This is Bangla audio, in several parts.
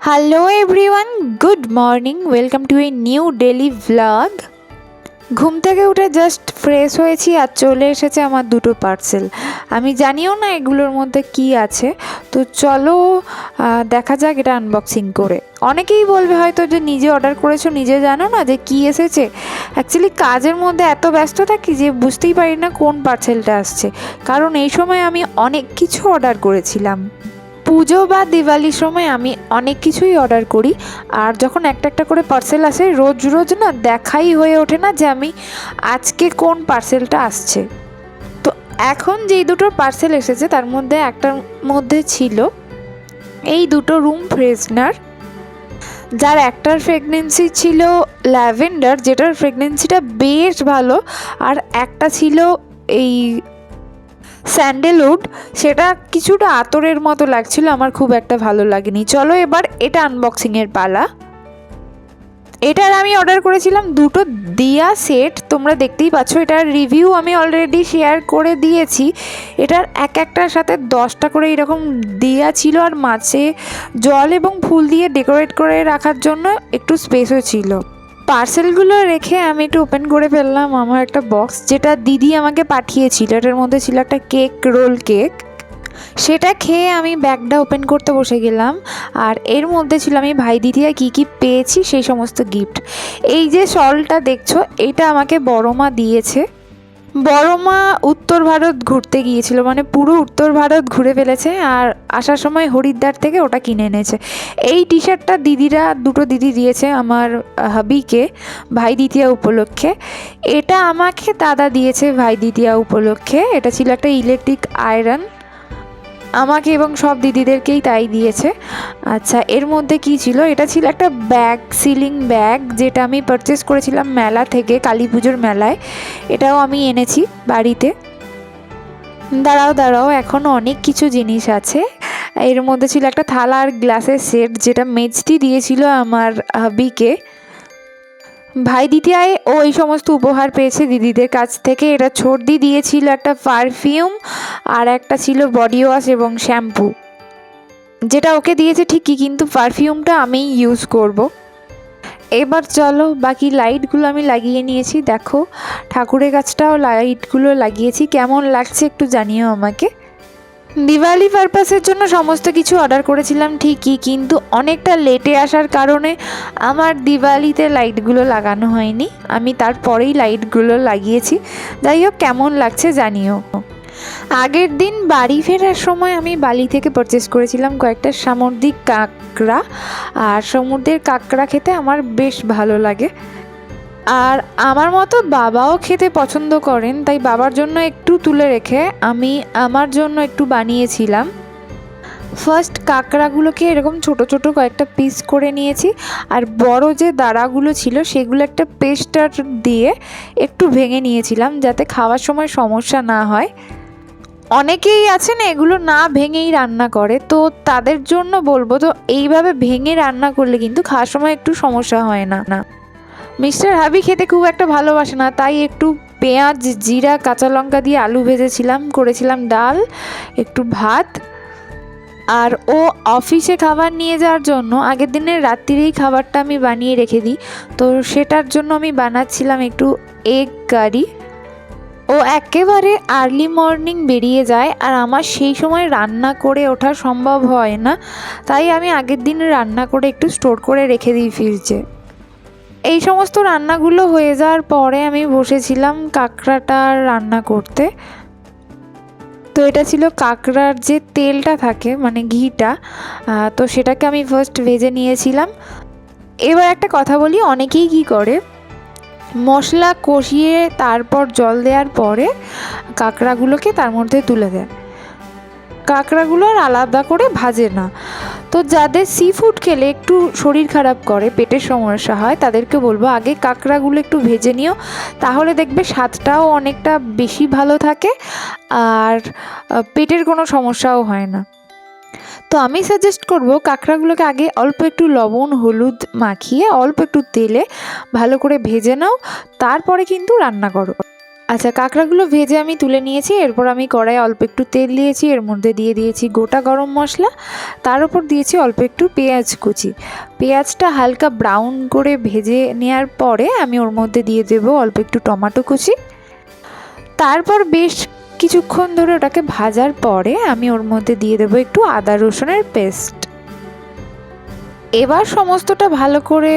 Hello everyone good morning welcome to a new daily vlog ঘুম থেকে উঠে জাস্ট ফ্রেশ হয়েছি আর চলে এসেছে আমার দুটো পার্সেল আমি জানিও না এগুলোর মধ্যে কি আছে, তো চলো দেখা যাক এটা আনবক্সিং করে। অনেকেই বলবে হয়তো যে নিজে অর্ডার করেছ, নিজে জানো না যে কি এসেছে। অ্যাকচুয়ালি কাজের মধ্যে এত ব্যস্ত থাকি যে বুঝতেই পারি না কোন পার্সেলটা আসছে। কারণ এই সময় আমি অনেক কিছু অর্ডার করেছিলাম। পুজো বা দিওয়ালির সময় আমি অনেক কিছুই অর্ডার করি। আর যখন একটা একটা করে পার্সেল আসে, রোজ রোজ না দেখাই হয়ে ওঠে না যে আমি আজকে কোন পার্সেলটা আসছে। তো এখন যেই দুটো পার্সেল এসেছে, তার মধ্যে একটার মধ্যে ছিল এই দুটো রুম ফ্রেশনার যার একটার প্রেগনেন্সি ছিল ল্যাভেন্ডার যেটার প্রেগনেন্সিটা বেশ ভালো, আর একটা ছিল এই স্যান্ডেলউড, সেটা কিছুটা আতরের মতো লাগছিল, আমার খুব একটা ভালো লাগেনি। চলো এবার এটা আনবক্সিংয়ের পালা। এটার আমি অর্ডার করেছিলাম দুটো দিয়া সেট তোমরা দেখতেই পাচ্ছ, এটার রিভিউ আমি অলরেডি শেয়ার করে দিয়েছি। এটার এক একটার সাথে দশটা করে এরকম দিয়া ছিল, আর মাছে জল এবং ফুল দিয়ে ডেকোরেট করে রাখার জন্য একটু স্পেসও ছিল। পার্সেলগুলো রেখে আমি একটু ওপেন করে ফেললাম। আমার একটা বক্স যেটা দিদি আমাকে পাঠিয়েছিল। এটার মধ্যে ছিল একটা কেক রোল কেক সেটা খেয়ে আমি ব্যাগটা ওপেন করতে বসে গেলাম। আর এর মধ্যে ছিল আমি, ভাই দিদিয়া কী কী পেয়েছি? সেই সমস্ত গিফট এই যে শলটা দেখছ, এটা আমাকে বড়মা দিয়েছে। বড় মা উত্তর ভারত ঘুরতে গিয়েছিল মানে পুরো উত্তর ভারত ঘুরে ফেলেছে আর আসার সময় হরিদ্বার থেকে ওটা কিনে এনেছে। এই টি শার্টটা দিদিরা, দুটো দিদি দিয়েছে আমার হাবিকে, ভাই দ্বিতীয়া উপলক্ষে। এটা আমাকে দাদা দিয়েছে ভাই দ্বিতীয়া উপলক্ষে। এটা ছিল একটা ইলেকট্রিক আয়রন আমাকে এবং সব দিদিদেরকেই তাই দিয়েছে। আচ্ছা এর মধ্যে কি ছিল? এটা ছিল একটা ব্যাগ, সিলিং ব্যাগ, যেটা আমি পারচেস করেছিলাম মেলা থেকে, কালী পুজোর মেলায়। এটাও আমি এনেছি বাড়িতে। দাঁড়াও দাঁড়াও এখনও অনেক কিছু জিনিস আছে। এর মধ্যে ছিল একটা থালা আর গ্লাসের সেট, যেটা মেজটি দিয়েছিল আমার হাবিকে ভাই দ্বিতীয়ায় ও এই সমস্ত উপহার পেয়েছে দিদিদের কাছ থেকে। এটা ছর্দি দিয়েছিল একটা পারফিউম আর একটা ছিল বডি ওয়াশ এবং শ্যাম্পু যেটা ওকে দিয়েছে ঠিকই, কিন্তু পারফিউমটা আমিই ইউজ করব। এবার চলো, বাকি লাইটগুলো আমি লাগিয়ে নিয়েছি। দেখো, ঠাকুরের কাছটাও লাইটগুলো লাগিয়েছি। কেমন লাগছে একটু জানিও আমাকে। দিওয়ালি পারপাসের জন্য সমস্ত কিছু অর্ডার করেছিলাম ঠিকই, কিন্তু অনেকটা লেটে আসার কারণে আমার দিওয়ালিতে লাইটগুলো লাগানো হয়নি। আমি তারপরেই লাইটগুলো লাগিয়েছি। যাই হোক, কেমন লাগছে জানিও। আগের দিন বাড়ি ফেরার সময় আমি বালি থেকে পারচেস করেছিলাম কয়েকটা সামুদ্রিক কাঁকড়া। আর সমুদ্রের কাঁকড়া খেতে আমার বেশ ভালো লাগে। আর আমার মতো বাবাও খেতে পছন্দ করেন, তাই বাবার জন্য একটু তুলে রেখে আমি আমার জন্য একটু বানিয়েছিলাম। ফার্স্ট কাঁকড়াগুলোকে এরকম ছোট ছোট কয়েকটা পিস করে নিয়েছি, আর বড় যে দাঁড়াগুলো ছিল সেগুলো একটা পেস্টার দিয়ে একটু ভেঙে নিয়েছিলাম যাতে খাওয়ার সময় সমস্যা না হয়। অনেকেই আছেন এগুলো না ভেঙেই রান্না করে, তো তাদের জন্য বলব তো এইভাবে ভেঙে রান্না করলে কিন্তু খাওয়ার সময় একটু সমস্যা হয় না না। মিস্টার হাবি খেতে খুব একটা ভালোবাসে না, তাই একটু পেঁয়াজ, জিরা, কাঁচা লঙ্কা দিয়ে আলু ভেজেছিলাম, করেছিলাম ডাল, একটু ভাত। আর ও অফিসে খাবার নিয়ে যাওয়ার জন্য আগের দিনের রাত্রিরেই খাবারটা আমি বানিয়ে রেখে দিই, তো সেটার জন্য আমি বানাচ্ছিলাম একটু এগ কারি। ও একেবারে আর্লি মর্নিং বেরিয়ে যায়, আর আমার সেই সময় রান্না করে ওঠা সম্ভব হয় না, তাই আমি আগের দিন রান্না করে একটু স্টোর করে রেখে দিই ফ্রিজে এই সমস্ত রান্নাগুলো হয়ে যাওয়ার পরে আমি বসেছিলাম কাঁকড়াটা রান্না করতে। তো এটা ছিল কাঁকড়ার যে তেলটা থাকে মানে ঘিটা তো সেটাকে আমি ফার্স্ট ভেজে নিয়েছিলাম। এবার একটা কথা বলি, অনেকেই কি করে? মশলা কষিয়ে তারপর জল দেওয়ার পরে কাঁকড়াগুলোকে তার মধ্যে তুলে দেয়। কাঁকড়াগুলো আর আলাদা করে ভাজে না। তো যাদের সি ফুড খেলে একটু শরীর খারাপ করে, পেটের সমস্যা হয়, তাদেরকে বলব আগে কাঁকড়াগুলো একটু ভেজে নিও। তাহলে দেখবে স্বাদটাও অনেকটা বেশি ভালো থাকে আর পেটের কোনো সমস্যাও হয় না। তো আমি সাজেস্ট করব কাঁকড়াগুলোকে আগে অল্প একটু লবণ, হলুদ মাখিয়ে অল্প একটু তেলে ভালো করে ভেজে নাও। তারপরে কিন্তু রান্না করো। আচ্ছা কাঁকড়াগুলো ভেজে আমি তুলে নিয়েছি, এরপর আমি কড়াই অল্প একটু তেল দিয়েছি, এর মধ্যে দিয়ে দিয়েছি গোটা গরম মশলা, তার উপর দিয়েছি অল্প একটু পেঁয়াজ কুচি। পেঁয়াজটা হালকা ব্রাউন করে ভেজে নেওয়ার পরে আমি ওর মধ্যে দিয়ে দেবো অল্প একটু টমেটো কুচি। তারপর বেশ কিছুক্ষণ ধরে ওটাকে ভাজার পরে আমি ওর মধ্যে দিয়ে দেবো একটু আদা রসুনের পেস্ট। এবার সমস্তটা ভালো করে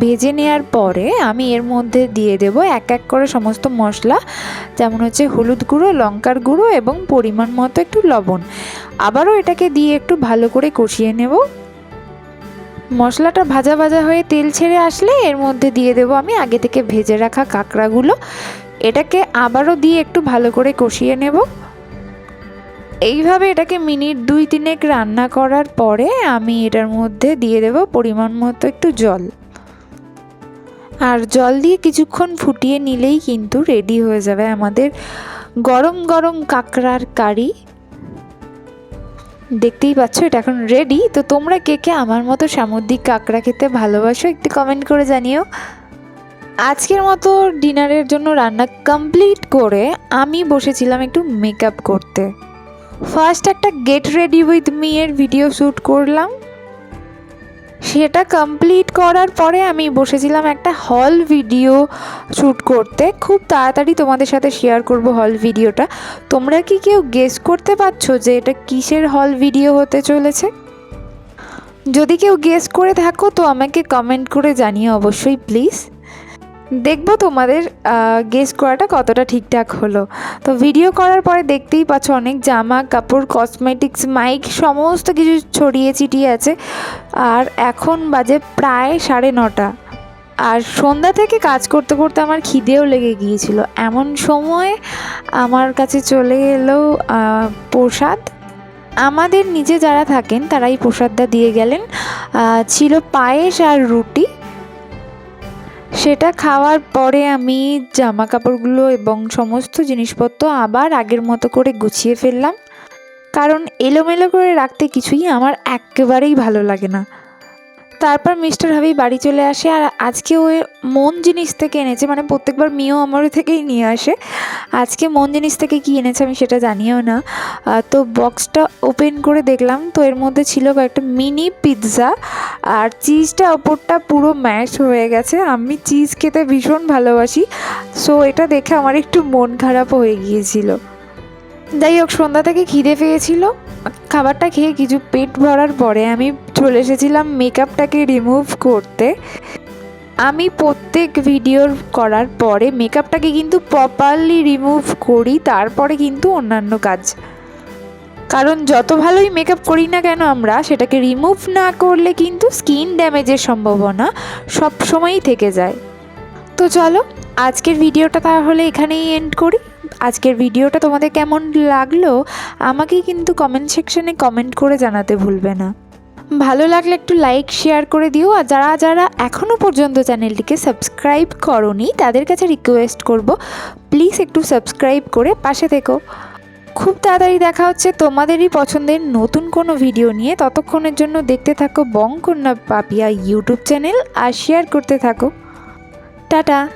ভেজে নেওয়ার পরে আমি এর মধ্যে দিয়ে দেব এক এক করে সমস্ত মশলা। যেমন হচ্ছে হলুদ গুঁড়ো, লঙ্কার গুঁড়ো এবং পরিমাণ মতো একটু লবণ। আবারও এটাকে দিয়ে একটু ভালো করে কষিয়ে নেব। মশলাটা ভাজা ভাজা হয়ে তেল ছেড়ে আসলে এর মধ্যে দিয়ে দেবো আমি আগে থেকে ভেজে রাখা কাঁকড়াগুলো। এটাকে আবারও দিয়ে একটু ভালো করে কষিয়ে নেব। এইভাবে এটাকে মিনিট দুই তিনেক রান্না করার পরে আমি এটার মধ্যে দিয়ে দেব পরিমাণ মতো একটু জল। আর জল দিয়ে কিছুক্ষণ ফুটিয়ে নিলেই কিন্তু রেডি হয়ে যাবে আমাদের গরম গরম কাঁকড়ার কারি। দেখতেই পাচ্ছ এটা এখন রেডি। তো তোমরা কে কে আমার মতো সামুদ্রিক কাঁকড়া খেতে ভালোবাসো একটু কমেন্ট করে জানিও। আজকের মতো ডিনারের জন্য রান্না কমপ্লিট করে আমি বসেছিলাম একটু মেকআপ করতে। ফার্স্ট একটা গেট রেডি উইথ মি এর ভিডিও শ্যুট করলাম। সেটা কমপ্লিট করার পরে আমি বসেছিলাম একটা হল ভিডিও শ্যুট করতে। খুব তাড়াতাড়ি তোমাদের সাথে শেয়ার করব হল ভিডিওটা তোমরা কি কেউ গেস করতে পারছ যে এটা কিসের হল ভিডিও হতে চলেছে? যদি কেউ গেস করে থাকো তো আমাকে কমেন্ট করে জানিও অবশ্যই প্লিজ দেখব তোমাদের গেস করাটা কতটা ঠিকঠাক হলো। তো ভিডিও করার পরে দেখতেই পাচ্ছ অনেক জামা কাপড় কসমেটিক্স মাইক সমস্ত কিছু ছড়িয়ে ছিটিয়ে আছে। আর এখন বাজে প্রায় সাড়ে নটা। আর সন্ধ্যা থেকে কাজ করতে করতে আমার খিদেও লেগে গিয়েছিল। এমন সময় আমার কাছে চলে এলো প্রসাদ। আমাদের নিচে যারা থাকেন তারাই প্রসাদটা দিয়ে গেলেন। ছিল পায়েস আর রুটি। সেটা খাওয়ার পরে আমি জামা কাপড়গুলো এবং সমস্ত জিনিসপত্র আবার আগের মতো করে গুছিয়ে ফেললাম। কারণ এলোমেলো করে রাখতে কিছুই আমার একেবারেই ভালো লাগে না। তারপর মিস্টার হাবি বাড়ি চলে আসে আর আজকে ও মন জিনিস থেকে এনেছে মানে প্রত্যেকবার মিও আমার থেকেই নিয়ে আসে। আজকে মন জিনিস থেকে কী এনেছে আমি সেটা জানিও না। তো বক্সটা ওপেন করে দেখলাম, তো এর মধ্যে ছিল কয়েকটা মিনি পিৎজা আর চিজটা ওপরটা পুরো ম্যাশ হয়ে গেছে। আমি চিজ খেতে ভীষণ ভালোবাসি, সো এটা দেখে আমার একটু মন খারাপ হয়ে গিয়েছিল। যাই হোক, সন্ধ্যা থেকে খিদে পেয়েছিল। খাবারটা খেয়ে কিছু পেট ভরার পরে আমি চলে এসেছিলাম মেকআপটাকে রিমুভ করতে। আমি প্রত্যেক ভিডিওর করার পরে মেকআপটাকে কিন্তু প্রপারলি রিমুভ করি, তারপরে কিন্তু অন্যান্য কাজ। কারণ যত ভালোই মেকআপ করি না কেন আমরা, সেটাকে রিমুভ না করলে কিন্তু স্কিন ড্যামেজের সম্ভাবনা সব সময়ই থেকে যায়। তো চলো, আজকের ভিডিওটা তাহলে এখানেই এন্ড করি। আজকের ভিডিওটা তোমাদের কেমন লাগল, আমাকে কিন্তু কমেন্ট সেকশনে কমেন্ট করে জানাতে ভুলবে না। ভালো লাগলে একটু লাইক শেয়ার করে দিও। আর যারা যারা এখনও পর্যন্ত চ্যানেলটিকে সাবস্ক্রাইব করনি, তাদের কাছে রিকোয়েস্ট করব প্লিজ একটু সাবস্ক্রাইব করে পাশে থেকো। খুব তাড়াতাড়ি দেখা হচ্ছে তোমাদেরই পছন্দের নতুন কোনো ভিডিও নিয়ে। ততক্ষণের জন্য দেখতে থাকো বংকন্যা পাপিয়া ইউটিউব চ্যানেল আর শেয়ার করতে থাকো। টাটা!